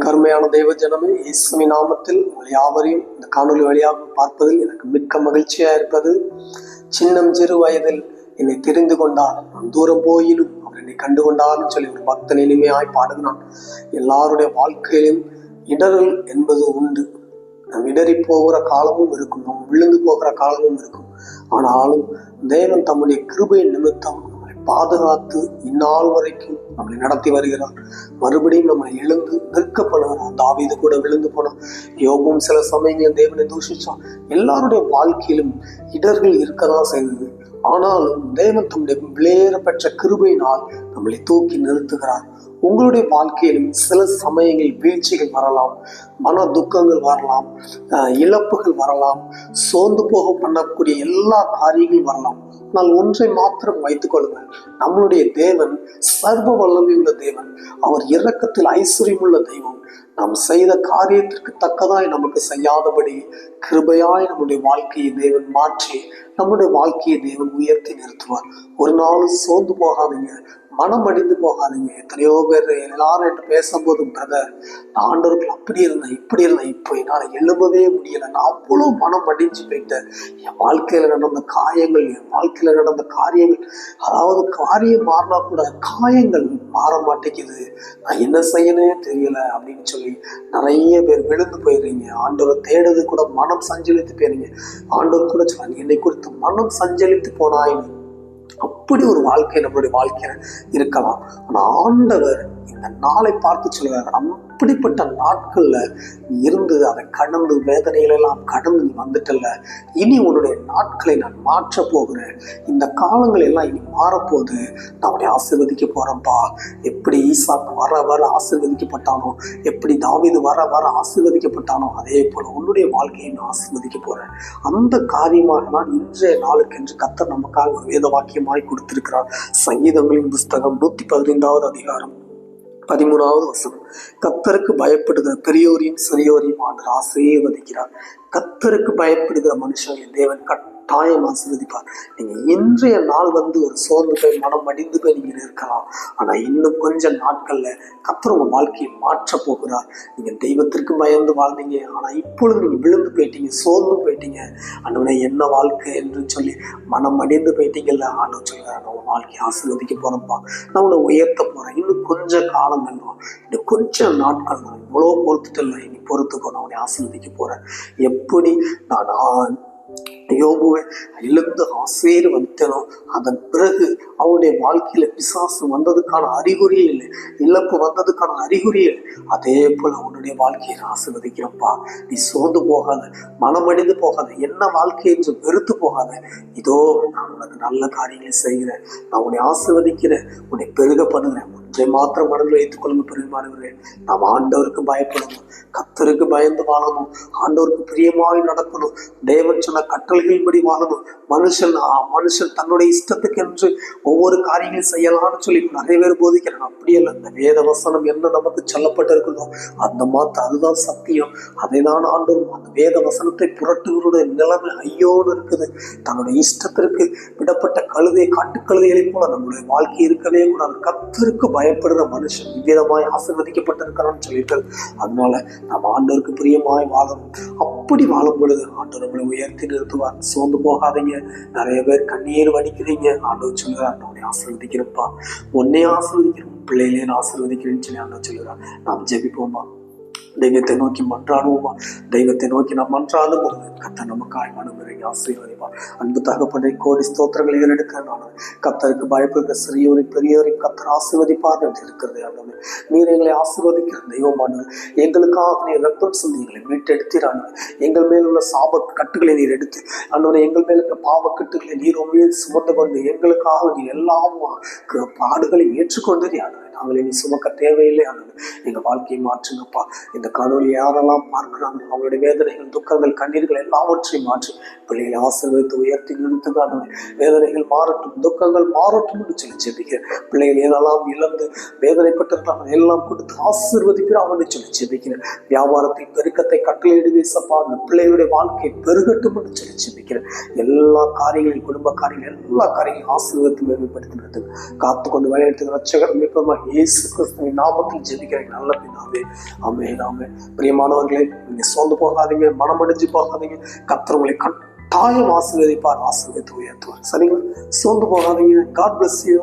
எனக்கு அருமையான தெய்வ ஜனமே இயேசுமி நாமத்தில் உங்கள் யாவரையும் இந்த காணொலி வழியாக பார்ப்பதில் எனக்கு மிக்க மகிழ்ச்சியாக இருப்பது. சின்னம் சிறு வயதில் என்னை தெரிந்து கொண்டார் நான் தூரம் போயினும் அவர் என்னை கண்டு கொண்டார்னு சொல்லி ஒரு பக்தன் இனிமையாய் பாடுகிறான். எல்லாருடைய வாழ்க்கையிலும் இடர்கள் என்பது உண்டு. நாம் இடறி போகிற காலமும் இருக்கும் நாம் விழுந்து போகிற காலமும் இருக்கும். ஆனாலும் தேவன் தம்முடைய கிருபை நிமித்தம் பாதுகாத்து இந்நாள் வரைக்கும் நம்மளை நடத்தி வருகிறார். மறுபடியும் நம்மளை எழுந்து நிற்க பண்ணுகிறார் தாவீது கூட விழுந்து போனான். யோகம் சில சமயங்கள் தேவனை தூஷிச்சான். எல்லாருடைய வாழ்க்கையிலும் இடர்கள் இருக்கதான் செய்தது. ஆனாலும் தேவன் தம்முடைய விளையேற பெற்ற கிருபையினால் நம்மளை தூக்கி நிறுத்துகிறார். உங்களுடைய வாழ்க்கையிலும் சில சமயங்களில் வீழ்ச்சிகள் வரலாம். மன துக்கங்கள் வரலாம். இழப்புகள் வரலாம். சோர்ந்து போக பண்ணக்கூடிய எல்லா காரியங்களும் வரலாம். ஆனால் ஒன்றை மாத்திரம் வைத்துக் கொள்ளுங்கள். நம்மளுடைய தேவன் சர்வ வல்லமையுள்ள தேவன் அவர் இரக்கத்தில் ஐஸ்வர்யமுள்ள தெய்வம். நாம் செய்த காரியத்திற்கு தக்கதாய் நமக்கு செய்யாதபடி கிருபையாய் நம்முடைய வாழ்க்கையை தேவன் மாற்றி நம்முடைய வாழ்க்கையை தேவன் உயர்த்தி நிறுத்துவார். ஒரு நாள் சோர்ந்து போகாதீங்க மனம் அடிந்து போகாதீங்க. எத்தனையோ பேர் எல்லாரும் என்று பேசும்போது பிரதர் நான் ஆண்டவர்கள் அப்படி இருந்தேன் இப்படி இருந்தேன் இப்போ என்னால் எழும்பவே முடியலை. நான் அவ்வளோ மனம் அடிஞ்சு போயிட்டேன். என் வாழ்க்கையில் நடந்த காயங்கள் என் வாழ்க்கை வாழ்க்கையில் நடந்த காரியங்கள் அதாவது காரியம் மாறினா கூட காயங்கள் மாற மாட்டேங்குது. நான் என்ன செய்யனே தெரியல அப்படின்னு சொல்லி நிறைய பேர் விழுந்து போயிடுறீங்க. ஆண்டவரை தேடுறது கூட மனம் சஞ்சலித்து போயிடுறீங்க. ஆண்டவர் கூட சொல்றாங்க என்னை குறித்து மனம் சஞ்சலித்து போனாயின்னு அப்படி ஒரு வாழ்க்கை நம்மளுடைய வாழ்க்கையில இருக்கலாம். ஆனா ஆண்டவர் இந்த நாளை பார்த்து சொல்கிறார் அப்படிப்பட்ட நாட்கள்ல நீ இருந்து அதை கடந்து வேதனைகளெல்லாம் கடந்து நீ வந்துட்டல்ல. இனி உன்னுடைய நாட்களை நான் மாற்ற போகிறேன். இந்த காலங்கள் எல்லாம் இனி மாறப்போகுது. நான் உன்னை ஆசீர்வதிக்க போறேன்ப்பா எப்படி ஈசாக்கு வர வர ஆசீர்வதிக்கப்பட்டானோ எப்படி தாவீது வர வர ஆசீர்வதிக்கப்பட்டானோ அதே போல உன்னுடைய வாழ்க்கையை நான் ஆசிர்வதிக்க போறேன். அந்த காரியமாக தான் இன்றைய நாளுக்கென்று கத்தர் நமக்காக ஒரு வேத வாக்கியமாய் கொடுத்திருக்கிறார். சங்கீதங்களின் புஸ்தகம் நூத்தி பதினைந்தாவது அதிகாரம். பதிமூணாவது வசனம். கத்தருக்கு பயப்படுகிற பெரியோரையும் சிறியோரையும் ஆண்டு ஆசீர்வதிக்கிறார் கத்தருக்கு பயப்படுகிற மனுஷன் தேவன் கட்டாயம் ஆசீர்வதிப்பார் நீங்க இன்றைய நாள் வந்து ஒரு சோர்ந்து போய் மனம் அடிந்து போய் நீங்க இருக்கலாம் ஆனா இன்னும் கொஞ்ச நாட்கள்ல கத்தர் உங்க வாழ்க்கையை மாற்ற போகிறார். நீங்க தெய்வத்திற்கு பயந்து வாழ்ந்தீங்க. ஆனா இப்பொழுது நீங்க விழுந்து போயிட்டீங்க சோர்ந்து போயிட்டீங்க. அண்ணனை என்ன வாழ்க்கை என்று சொல்லி மனம் அடிந்து போயிட்டீங்கல்ல? ஆண்டு சொல்கிறார் நான் உன் வாழ்க்கையை ஆசீர்வதிக்க போறேன்ப்பா நான் உன்னை உயர்த்த போறேன். இன்னும் கொஞ்ச காலங்கள் தான். இன்னும் கொஞ்ச நாட்கள் தான். இவ்வளோ பொறுத்துட்டு இல்லை. இனி பொறுத்துக்கோ நான் உன்னை ஆசீர்வதிக்க போறேன். எப்படி? நான் யோபுவை இழந்து எழுந்து வைத்தனும் அதன் பிறகு அவனுடைய வாழ்க்கையில பிசாசு வந்ததுக்கான அறிகுறி இல்லை. இழப்பு வந்ததுக்கான அறிகுறி இல்லை. அதே போல உன்னுடைய வாழ்க்கையை ஆசிர்வதிக்கிறப்பா நீ சோர்ந்து போகாத மனமடைந்து போகாத என்ன வாழ்க்கை என்று வெறுத்து போகாத. இதோ நான் உனக்கு நல்ல காரியங்களை செய்கிறேன். நான் உன்னை ஆசிர்வதிக்கிறேன். உன்னை பெருக பண்ணுகிறேன் இதை மாத்திரம் மனதில் வைத்துக் கொள்ளுங்கள் பெருமானவர்களே. நாம் ஆண்டவருக்கு பயப்படணும் கத்தருக்கு பயந்து வாழணும் ஆண்டவருக்கு பிரியமாய் நடக்கணும் தேவன் சொன்ன கட்டளைகளின்படி வாழணும். மனுஷன் ஆ, மனுஷன் தன்னுடைய இஷ்டத்துக்கென்று ஒவ்வொரு காரியங்களும் செய்யலாம்னு சொல்லி நிறைய பேர் போதிக்கிறாங்க. அப்படி இல்லை இந்த வேத வசனம் என்ன நமக்கு சொல்லப்பட்டிருக்குதோ அந்த மாத்த அதுதான் சத்தியம். அதை தான் ஆண்டோரும் அந்த வேத வசனத்தை புரட்டுவருடைய நிலைமை ஐயோன்னு இருக்குது. தன்னுடைய இஷ்டத்திற்கு விடப்பட்ட கழுதை காட்டுக்கழுதைகளை போல நம்மளுடைய வாழ்க்கை இருக்கவே கூடாது. கத்தருக்கு பயப்படுற மனுஷன் இவ்விதமாய் ஆசிர்வதிக்கப்பட்டிருக்கிறான்னு சொல்லிட்டு அதனால நம்ம ஆண்டோருக்கு பிரியமாய் வாழணும். அப்படி வாழும் பொழுது ஆண்டோர் நம்மளை உயர்த்தி நிறுத்துவார். சோர்ந்து போகாதீங்க. நிறைய பேர் கண்ணீர் வடிக்கிறீங்க. ஆண்டவர் சொல்லுறார் நான் ஆசிர்வதிக்கிறப்பா ஆசீர்வதிக்கிறேன்ப்பா. ஆசிர்வதிக்கிறோம் ஆசீர்வதிக்கிறேன். ஆசிர்வதிக்கிறேன்னு சொல்லி ஆண்டவர் சொல்லுறார் நாம் ஜெபிப்போமா தெய்வத்தை நோக்கி மன்றாடுவோமா? தெய்வத்தை நோக்கி நாம் மன்றாடும் போது கத்த நமக்காய் மனமுறையை ஆசீர்வதிப்பார். அன்பு தகப்பனை கோடி ஸ்தோத்திரங்களை எடுக்க நான் கத்தருக்கு பயப்படுகிற சிறியோரை பெரியோரை கத்தர் ஆசீர்வதிப்பார் என்று இருக்கிறது ஆண்டவரே. நீர் எங்களை ஆசீர்வதிக்கிற தெய்வமானது எங்களுக்காக நீர் ரத்தம் சிந்தி எங்களை மீட்டெடுத்தீரானது எங்கள் மேல் உள்ள சாப கட்டுகளை நீர் எடுத்து ஆண்டவரே எங்கள் மேல் இருக்க பாவ கட்டுகளை நீர் உண்மையில் சுமந்து கொண்டு எங்களுக்காக நீ எல்லாம் பாடுகளை ஏற்றுக்கொண்டது ஆண்டவரே. நாங்கள் இனி சுமக்க தேவையில்லை. ஆனது எங்கள் வாழ்க்கையை மாற்றுங்கப்பா. இந்த காணொலி யாரெல்லாம் பார்க்கிறாங்க அவங்களுடைய வேதனைகள் துக்கங்கள் கண்ணீர்கள் எல்லாவற்றையும் மாற்றி பிள்ளைகளை ஆசீர்வதித்து உயர்த்தி நிறுத்துங்க ஆண்டவரே. வேதனைகள் மாறட்டும் துக்கங்கள் மாறட்டும் என்று சொல்லி ஜெபிக்கிறேன். பிள்ளைகள் எதெல்லாம் இழந்து வேதனைப்பட்டிருக்காங்க எல்லாம் கொடுத்து ஆசீர்வதிப்பிற அவனை சொல்லி ஜெபிக்கிறேன். வியாபாரத்தின் பெருக்கத்தை கட்டளையிடுவே சப்பா அந்த பிள்ளைகளுடைய வாழ்க்கை பெருகட்டும் என்று சொல்லி ஜெபிக்கிறேன். எல்லா காரியங்களையும் குடும்ப காரியங்கள் எல்லா காரியங்களையும் ஆசீர்வதித்து மேம்படுத்தினது காத்து கொண்டு வழிநடத்துகிற ரட்சகர் மீட்பமாக இயேசு கிறிஸ்துவின் நாமத்தில் ஜெபிக்கிறேன். நல்ல பின்னாவே ஆமே ஆமே பிரியமானவர்களே நீங்க சோர்ந்து போகாதீங்க மனமடைஞ்சு போகாதீங்க. கர்த்தர் கட்டாயம் ஆசீர்வதிப்பார் ஆசீர்வதித்து உயர்த்துவார். சரிங்களா? சோர்ந்து போகாதீங்க. God bless you